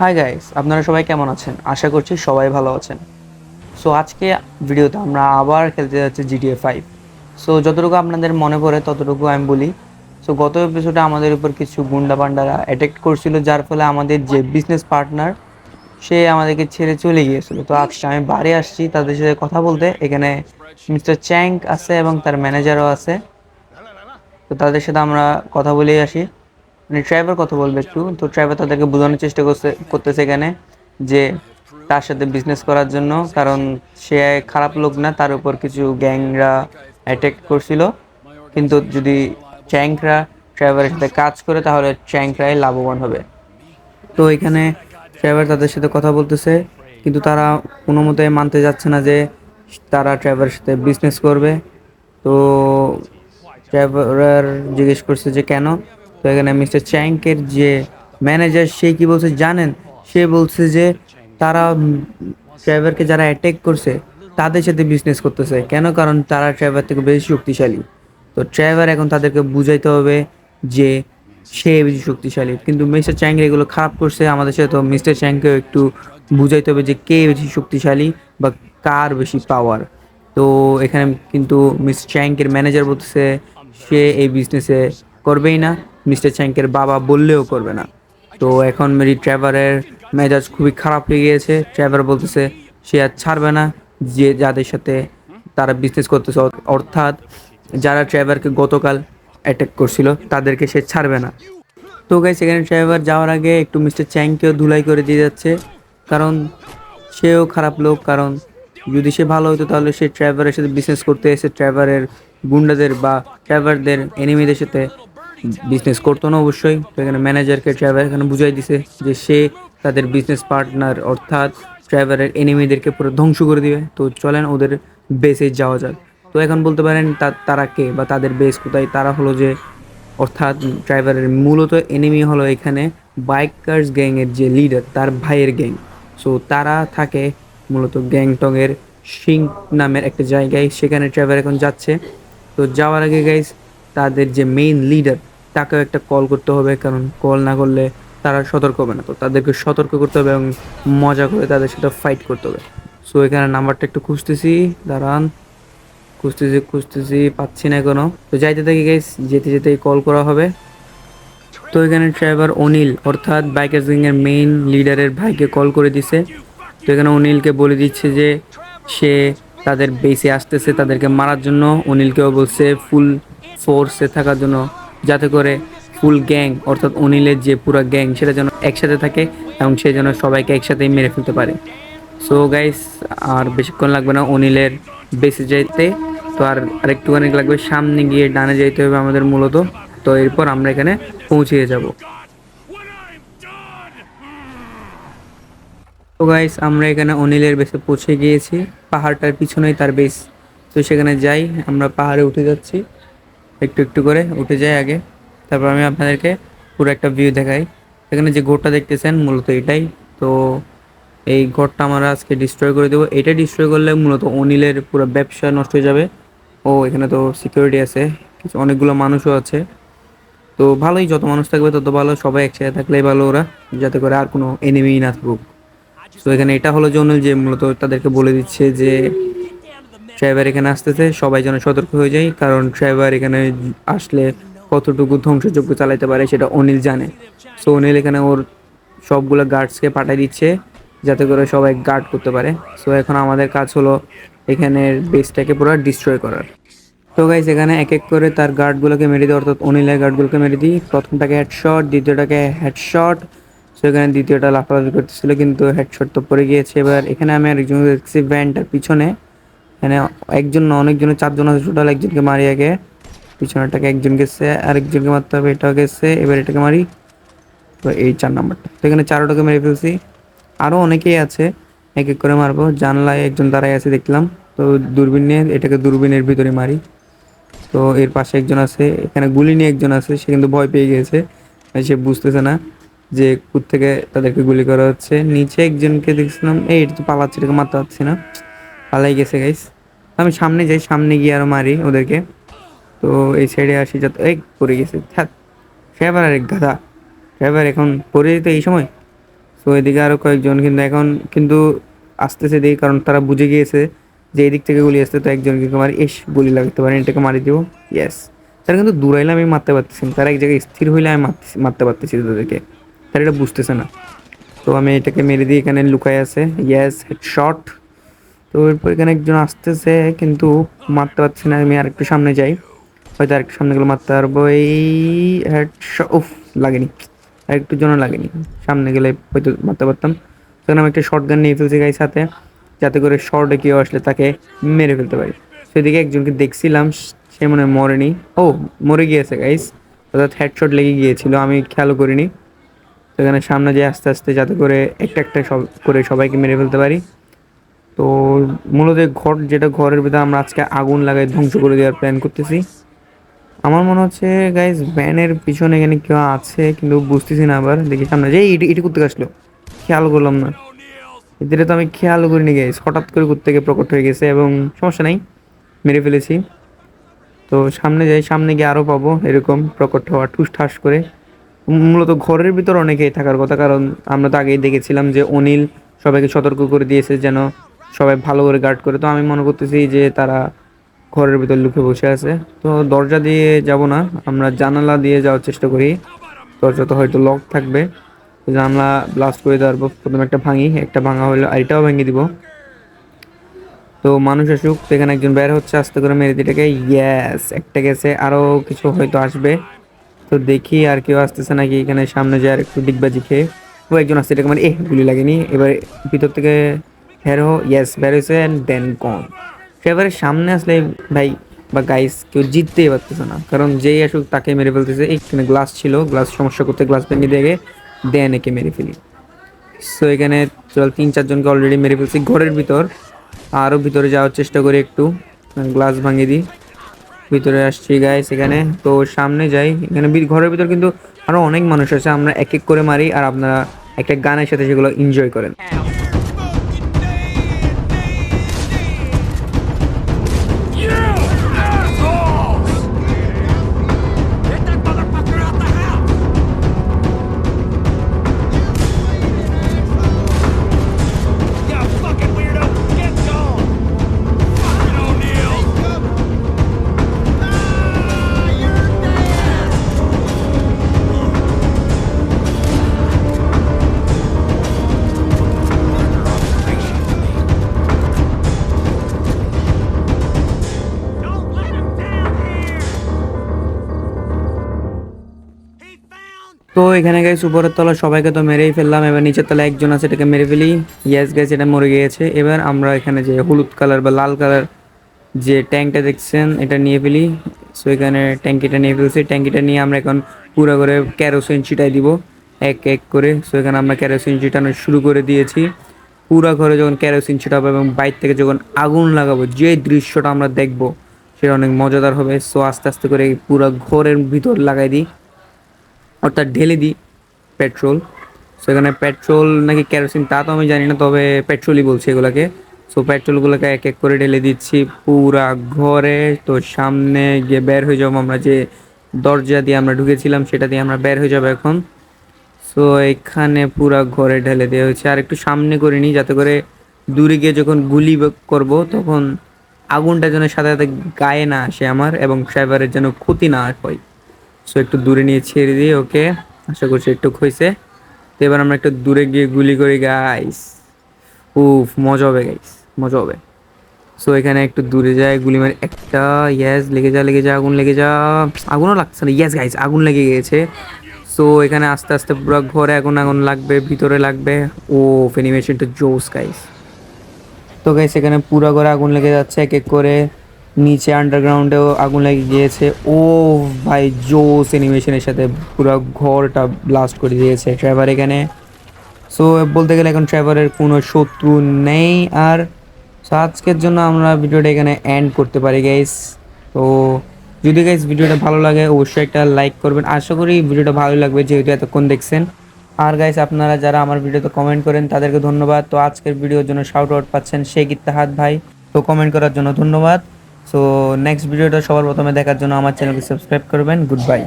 Hi guys আপনারা সবাই কেমন আছেন? আশা করছি সবাই ভালো আছেন। সো আজকে ভিডিওতে আমরা আবার খেলতে যাচ্ছি জিটিএ ফাইভ সো যতটুকু আপনাদের মনে পড়ে ততটুকু আমি বলি। সো গত এপিসোডে আমাদের উপর কিছু গুন্ডা পান্ডারা অ্যাটাক করছিল, যার ফলে আমাদের যে বিজনেস পার্টনার সে আমাদেরকে ছেড়ে চলে গিয়েছিল। তো আজকে আমি বাড়ি আসছি, তাদের সাথে কথা বলতে। এখানে মিস্টার চ্যাঙ্ক আছে এবং তার ম্যানেজারও আছে। তো তাদের সাথে আমরা কথা বলেই আসি। মানে ড্রাইভার কথা বলবে একটু। তো ড্রাইভার তাদেরকে বোঝানোর চেষ্টা করছে, করতেছে এখানে যে তার সাথে বিজনেস করার জন্য, কারণ সে খারাপ লোক না, তার উপর কিছু গ্যাংরা অ্যাটাক করছিল। কিন্তু যদি চ্যাঙ্করা ড্রাইভারের সাথে কাজ করে, তাহলে চ্যাঙ্করাই লাভবান হবে। তো এখানে ড্রাইভার তাদের সাথে কথা বলতেছে, কিন্তু তারা কোনো মতে মানতে যাচ্ছে না যে তারা ড্রাইভারের সাথে বিজনেস করবে। তো ড্রাইভার জিজ্ঞেস করছে যে কেন? তো এখানে মিস্টার চ্যাঙ্কের যে ম্যানেজার, সে কি বলছে জানেন? সে বলছে যে তারা ড্রাইভারকে যারা অ্যাটেক করছে, তাদের সাথে বিজনেস করতেছে। কেন? কারণ তারা ড্রাইভার থেকে বেশি শক্তিশালী। তো ড্রাইভার এখন তাদেরকে বুঝাইতে হবে যে সে বেশি শক্তিশালী। কিন্তু মিস্টার চ্যাং এগুলো খারাপ করছে। আমাদের সাথে তো মিস্টার চ্যাংকেও একটু বুঝাইতে হবে যে কে বেশি শক্তিশালী বা কার বেশি পাওয়ার তো এখানে কিন্তু মিস্টার চ্যাঙ্কের ম্যানেজার বলতেছে, সে এই বিজনেসে করবেই না। মিস্টার চ্যাঙ্কের বাবা বললেও করবে না। তো এখন মেরি ট্রাভারের মেজাজ খুবই খারাপ হয়ে গিয়েছে। ট্রাভার বলতেছে, সে আর ছাড়বে না। যে যাদের সাথে তারা বিজনেস করতেছে, অর্থাৎ যারা ট্রাভারকে গতকাল অ্যাটাক করছিল, তাদেরকে সে ছাড়বে না। তো গাইস এখানে ড্রাইভার যাওয়ার আগে একটু মিস্টার চ্যাংকেও ধুলাই করে দিয়ে যাচ্ছে। কারণ সেও খারাপ লোক। কারণ যদি সে ভালো হতো, তাহলে সে ড্রাইভারের সাথে বিজনেস করতে এসে ড্রাইভারের গুন্ডাদের বা ড্রাইভারদের এনিমিদের সাথে বিজনেস করতো না অবশ্যই। তো এখানে ম্যানেজারকে ড্রাইভার এখানে বুঝাই দিছে যে সে তাদের বিজনেস পার্টনার অর্থাৎ ড্রাইভারের এনিমিদেরকে পুরো ধ্বংস করে দিবে। তো চলেন ওদের বেসে যাওয়া যাক। তো এখন বলতে পারেন তারা কে বা তাদের বেস কোথায়? তারা হলো যে অর্থাৎ ড্রাইভারের মূলত এনিমি হলো এখানে বাইকার্স গ্যাংয়ের যে লিডার তার ভাইয়ের গ্যাং সো তারা থাকে মূলত গ্যাংটংয়ের সিং নামের একটা জায়গায়। সেখানে ড্রাইভার এখন যাচ্ছে। তো যাওয়ার আগে গাইস তাদের যে মেইন লিডার তাকেও একটা কল করতে হবে, কারণ কল না করলে তারা সতর্ক হবে না। তো তাদেরকে সতর্ক করতে হবে এবং মজা করে তাদের সাথে ফাইট করতে হবে। সো এখানে নাম্বারটা একটু খুঁজতেছি। দাঁড়ান। খুঁজতেছি খুঁজতেছি, পাচ্ছি না এখনও। তো যাইতে থাকি গাইস যেতে যেতে কল করা হবে। তো এখানে ড্রাইভার অনিল, অর্থাৎ বাইকার এর মেইন লিডারের ভাইকে কল করে দিছে। তো এখানে অনিলকে বলে দিচ্ছে যে, সে তাদের বেসে আসতেছে, তাদেরকে মারার জন্য। অনিলকেও বলছে ফুল ফোর্সে থাকার জন্য। যাতে করে ফুল গ্যাং অর্থাৎ অনিলের যে পুরো গ্যাং সেটা যেন একসাথে থাকে এবং সে যেন সবাইকে একসাথেই মেরে ফেলতে পারে। সো গাইস আর বেশিক্ষণ লাগবে না অনিলের বেসে যেতে তো আর আরেকটুখানি লাগবে, সামনে গিয়ে ডানে যেতে হবে আমাদের মূলত। তো এরপর আমরা এখানে পৌঁছিয়ে যাব। তো গাইস আমরা এখানে অনিলের বেসে পৌঁছে গিয়েছি। পাহাড়টার পিছনেই তার বেস তো সেখানে যাই, আমরা পাহাড়ে উঠে যাচ্ছি। একটু একটু করে উঠে যায় আগে। তারপর আমি আপনাদেরকে পুরো একটা ভিউ দেখাই। এখানে যে ঘরটা দেখতেছেন, মূলত এটাই। তো এই ঘরটা আমরা আজকে ডিস্ট্রয় করে দেবো। এটা ডিস্ট্রয় করলে মূলত অনিলের পুরো ব্যবসা নষ্ট হয়ে যাবে। ও, এখানে তো সিকিউরিটি আছে। কিছু অনেকগুলো মানুষও আছে। তো ভালোই, যত মানুষ থাকবে তত ভালো। সবাই একসাথে থাকলেই ভালো ওরা, যাতে করে আর কোনো এনিমি না থাকুক। তো এখানে এটা হলো যে যে মূলত তাদেরকে বলে দিচ্ছে যে ড্রাইভার এখানে আসতেছে, সবাই যেন সতর্ক হয়ে যায়, কারণ ড্রাইভার এখানে আসলে কতটুকু ধ্বংসযোগ্য চালাইতে পারে সেটা অনিল জানে। সো অনিল এখানে ওর সবগুলো গার্ডসকে পাঠিয়ে দিচ্ছে, যাতে করে সবাই গার্ড করতে পারে। সো এখন আমাদের কাজ হলো এখানের বেসটাকে পুরো ডিস্ট্রয় করার। তো গাইস এখানে এক এক করে তার গার্ডগুলোকে মেরে দিই, অর্থাৎ অনিলের গার্ডগুলোকে মেরে দিই। প্রথমটাকে হেডশট দ্বিতীয়টাকে হেডশট সো এখানে দ্বিতীয়টা লাফালাফি করতেছিল, কিন্তু হেডশট তো পড়ে গিয়েছে। এবার এখানে আমি আরেকজন দেখছি ভ্যানটার পিছনে। এখানে একজন না অনেকজনের চারজন আছে টোটাল একজনকে মারি আগে। পিছনেরটাকে একজন গেছে, আরেকজনকে মারতে হবে, এটাও গেছে, এবার এটাকে মারি। তো এই চার নাম্বারটা। তো এখানে চারোটাকে মেরে ফেলছি। আরও অনেকেই আছে, এক এক করে মারবো। জানলায় একজন দাঁড়ায় আছে দেখলাম। তো দূরবীন নিয়ে এটাকে দূরবীনের ভিতরে মারি। তো এর পাশে একজন আছে, এখানে গুলি নিয়ে একজন আছে, সে কিন্তু ভয় পেয়ে গেছে। সে বুঝতেছে না যে থেকে তাদেরকে গুলি করা হচ্ছে। নিচে একজনকে দেখছিলাম, এই এটা তো পালাচ্ছে, এটাকে মারতে পারছি না। পালাই গেছে গাইস আমি সামনে যাই, সামনে গিয়ে আরও মারি ওদেরকে। তো এই সাইডে আসি, যত এই, পড়ে গেছে। থাক ড্রাইভার আরেক গাধা। ড্রাইভার এখন পড়ে যেত এই সময়। তো এদিকে আরও কয়েকজন, কিন্তু এখন কিন্তু আসতেছে দিকে কারণ তারা বুঝে গিয়েছে যে এই দিক থেকে গুলি আসতে তো একজন কিন্তু মারি এস গুলি লাগতে পারে এটাকে মারি দিব। ইয়েস তারা কিন্তু দূরাইলে আমি মারতে পারতেছি। তারা এক জায়গায় স্থির হইলে আমি মারতেছি মারতে পারতেছি তাদেরকে। তারা এটা বুঝতেছে না। তো আমি এটাকে মেরে দিয়ে এখানে লুকাই আছে। ইয়েস শট তো এরপর এখানে একজন আসতেছে, কিন্তু মারতে পারছি না, আমি আরেকটু সামনে যাই। হয়তো আরেকটু সামনে গেলে মারতে পারব। এই হেড উফ, লাগেনি। আরেকটু জন্য লাগেনি। সামনে গেলে হয়তো মারতে পারতাম। তখন আমি একটা শর্ট গান নিয়ে ফেলছি গাইস হাতে, যাতে করে শর্টে কেউ আসলে তাকে মেরে ফেলতে পারি। সেদিকে একজনকে দেখছিলাম, সে মনে মরেনি। ও, মরে গিয়েছে গাইস অর্থাৎ হেডশট লেগে গিয়েছিল, আমি খেয়াল করিনি। সেখানে সামনে যে আস্তে আস্তে যাতে করে একটা একটা সব, করে সবাইকে মেরে ফেলতে পারি। তো মূলত ঘর, যেটা ঘরের ভিতরে আমরা আজকে আগুন লাগাই, ধ্বংস করে দেওয়ার প্ল্যান করতেছি। আমার মনে হচ্ছে গাইজ ভ্যানের পিছনে এখানে কেউ আছে, কিন্তু বুঝতেছি না আবার। দেখি সামনে, যে এটি এটি করতে আসলো? খেয়াল করলাম না। এদের তো আমি খেয়াল করিনি গাইজ হঠাৎ করে করতে গিয়ে প্রকট হয়ে গেছে এবং সমস্যা নাই, মেরে ফেলেছি। তো সামনে যাই, সামনে গিয়ে আরও পাবো, এরকম প্রকট হওয়া, ঠুস ঠাস করে। মূলত ঘরের ভিতর অনেকেই থাকার কথা, কারণ আমরা তো আগেই দেখেছিলাম যে অনিল সবাইকে সতর্ক করে দিয়েছে যেন সবাই ভালো করে গার্ড করে। তো আমি মনে করতেছি যে তারা ঘরের ভিতর লুকে বসে আছে। তো দরজা দিয়ে যাব না, আমরা জানালা দিয়ে যাওয়ার চেষ্টা করি। দরজা তো হয়তো লক থাকবে। জানলা ব্লাস্ট করে দেওয়ার পর প্রথমে একটা ভাঙি, একটা ভাঙা হলো আরেকটাও ভেঙে দিব। তো মানুষ আসুক, তো এখানে একজন বের হচ্ছে, আস্তে করে মেরে দিটাকে ইয়েস একটা গেছে আরও কিছু হয়তো আসবে। তো দেখি আর কেউ আসতেছে নাকি এখানে সামনে যায় আর একটু ডিগবাজি খেয়ে। ও একজন আসছে, এটাকে মানে এ গুলি লাগেনি। এবার ভিতর থেকে হেরো ইয়েস বের হয়েছে অ্যান্ড দেন সে এবারে সামনে আসলে ভাই বা গাইস কেউ জিততেই পারতেছে না। কারণ যেই আসুক তাকে মেরে ফেলতেছে। এখানে গ্লাস ছিল গ্লাস সমস্যা করতে গ্লাস ভেঙে দিয়ে দেন একে মেরে ফেলি। সো এখানে চল তিন চারজনকে অলরেডি মেরে ফেলছি ঘরের ভিতর। আরও ভিতরে যাওয়ার চেষ্টা করি একটু। গ্লাস ভাঙিয়ে দিই। ভিতরে আসছি গাইস এখানে। তো সামনে যাই। এখানে ঘরের ভিতর কিন্তু আরও অনেক মানুষ আছে। আমরা এক এক করে মারি আর আপনারা একটা গানের সাথে সেগুলো এনজয় করেন। তো এখানে গাইস উপরের তলা সবাইকে তো মেরেই ফেললাম। এবার নিচের তলা একজন আছে, এটাকে মেরে ফেলি। ইয়েস গাইস এটা মরে গিয়েছে। এবার আমরা এখানে যে হলুদ কালার বা লাল কালার যে ট্যাঙ্কটা দেখছেন, এটা নিয়ে ফেলি। সো এখানে ট্যাঙ্কিটা নিয়ে ফেলছি। ট্যাঙ্কিটা নিয়ে আমরা এখন পুরো করে ক্যারোসিন ছিটাই দিব। এক এক করে। সো এখানে আমরা ক্যারোসিন ছিটানো শুরু করে দিয়েছি। পুরো ঘরে যখন ক্যারোসিন ছিটাবো এবং বাইর থেকে যখন আগুন লাগাবো, যে দৃশ্যটা আমরা দেখব, সেটা অনেক মজাদার হবে। সো আস্তে আস্তে করে পুরো ঘরের ভিতর লাগাই দিই। অর্থাৎ ঢেলে দিই পেট্রোল। সেখানে পেট্রোল নাকি কেরোসিন তা তো আমি জানি না, তবে পেট্রোলই বলছি এগুলোকে। সো পেট্রোলগুলোকে এক এক করে ঢেলে দিচ্ছি পুরা ঘরে। তো সামনে গিয়ে বের হয়ে যাব আমরা যে দরজা দিয়ে আমরা ঢুকেছিলাম, সেটা দিয়ে আমরা বের হয়ে যাব এখন। সো এখানে পুরা ঘরে ঢেলে দেওয়া হয়েছে। আর একটু সামনে করে নিই, যাতে করে দূরে গিয়ে যখন গুলি করব, তখন আগুনটা যেন সাথে সাথে গায়ে না আসে আমার, এবং ড্রাইভারের যেন ক্ষতি না হয়। সো একটু দূরে নিয়ে ছেড়ে দিই ওকে আশা করছি একটু হয়েছে। তো এবার আমরা একটু দূরে গিয়ে গুলি করি গাইস উফ, মজা হবে গাইস মজা হবে। সো এখানে একটু দূরে যায় গুলি মারি। একটা ইয়াস লেগে যা লেগে যা, আগুন লেগে যা। আগুনও লাগছে না ইয়াস গাইস আগুন লেগে গেছে সো এখানে আস্তে আস্তে পুরো ঘরে আগুন আগুন লাগবে, ভিতরে লাগবে। ও ফেনিমেশনটা জোস গাইস তো গাইস এখানে পুরো ঘরে আগুন লেগে যাচ্ছে, এক এক করে। নিচে আন্ডারগ্রাউন্ডেও আগুন লেগে গিয়েছে। ও ভাই, জোস অ্যানিমেশনের সাথে পুরো ঘরটা ব্লাস্ট করে দিয়েছে। ড্রাইভার এখানে। সো বলতে গেলে এখন ড্রাইভারের কোনো শত্রু নেই। আর সো আজকের জন্য আমরা ভিডিওটা এখানে এন্ড করতে পারি গাইস তো, যদি গাইস ভিডিওটা ভালো লাগে, অবশ্যই একটা লাইক করবেন। আশা করি ভিডিওটা ভালো লাগবে, যেহেতু এতক্ষণ দেখছেন। আর গাইস আপনারা যারা আমার ভিডিওতে কমেন্ট করেন, তাদেরকে ধন্যবাদ। তো, আজকের ভিডিওর জন্য শাউট আউট পাচ্ছেন শেখ ইত্তাহাদ ভাই। তো কমেন্ট করার জন্য ধন্যবাদ। সো নেক্সট ভিডিওটা সবার প্রথমে দেখার জন্য আমার চ্যানেলকে সাবস্ক্রাইব করবেন। Good bye